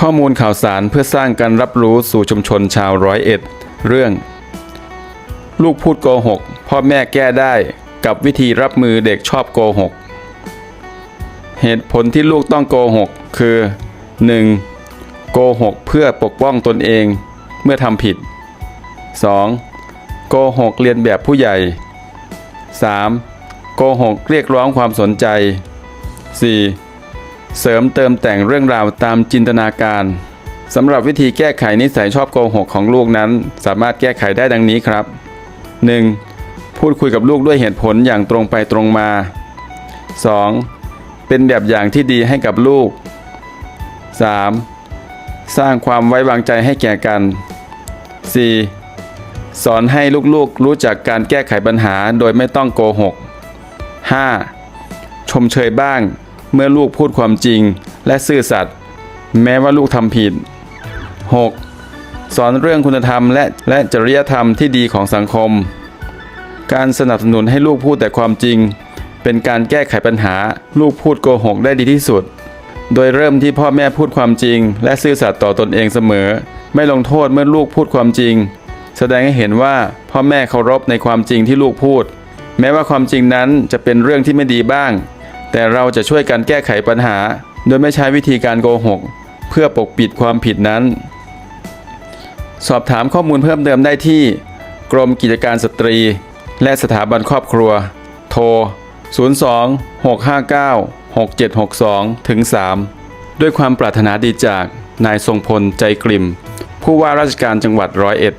ข้อมูลข่าวสารเพื่อสร้างการรับรู้สู่ชุมชนชาวร้อยเอ็ด เรื่อง ลูกพูดโกหก พ่อแม่แก้ได้กับวิธีรับมือเด็กชอบโกหก เหตุผลที่ลูกต้องโกหก คือ 1. โกหกเพื่อปกป้องตนเองเมื่อทำผิด 2. โกหกเรียนแบบผู้ใหญ่ 3. โกหกเรียกร้องความสนใจ 4. เสริมเติมแต่งเรื่องราวตามจินตนาการสำหรับวิธีแก้ไขนิสัยชอบโกหกของลูกนั้น สามารถแก้ไขได้ดังนี้ครับ 1. พูดคุยกับลูกด้วยเหตุผลอย่างตรงไปตรงมา 2. เป็นแบบอย่างที่ดีให้กับลูก 3. สร้างความไว้วางใจให้แก่กัน 4. สอนให้ลูกๆรู้จักการแก้ไขปัญหาโดยไม่ต้องโกหก 5. ชมเชยบ้าง เมื่อลูกพูดความจริงและซื่อสัตย์แม้ว่าลูกทำผิด 6. สอนเรื่องคุณธรรมและและจริยธรรมที่ดีของสังคม การสนับสนุนให้ลูกพูดแต่ความจริง เป็นการแก้ไขปัญหาลูกพูดโกหกได้ดีที่สุด โดยเริ่มที่พ่อแม่พูดความจริง และซื่อสัตย์ต่อตนเองเสมอ ไม่ลงโทษเมื่อลูกพูดความจริง แสดงให้เห็นว่าพ่อแม่เคารพในความจริงที่ลูกพูด แม้ว่าความจริงนั้นจะเป็นเรื่องที่ไม่ดีบ้าง แต่เราจะช่วยกันแก้ไขปัญหา โดยไม่ใช้วิธีการโกหก เพื่อปกปิดความผิดนั้น สอบถามข้อมูลเพิ่มเติมได้ที่ กรมกิจการสตรี และสถาบันครอบครัว โทร 02 659 6762ถึง3ด้วยความปรารถนาดีจากนายทรงพลใจกลิ่ม ผู้ว่าราชการจังหวัดร้อยเอ็ด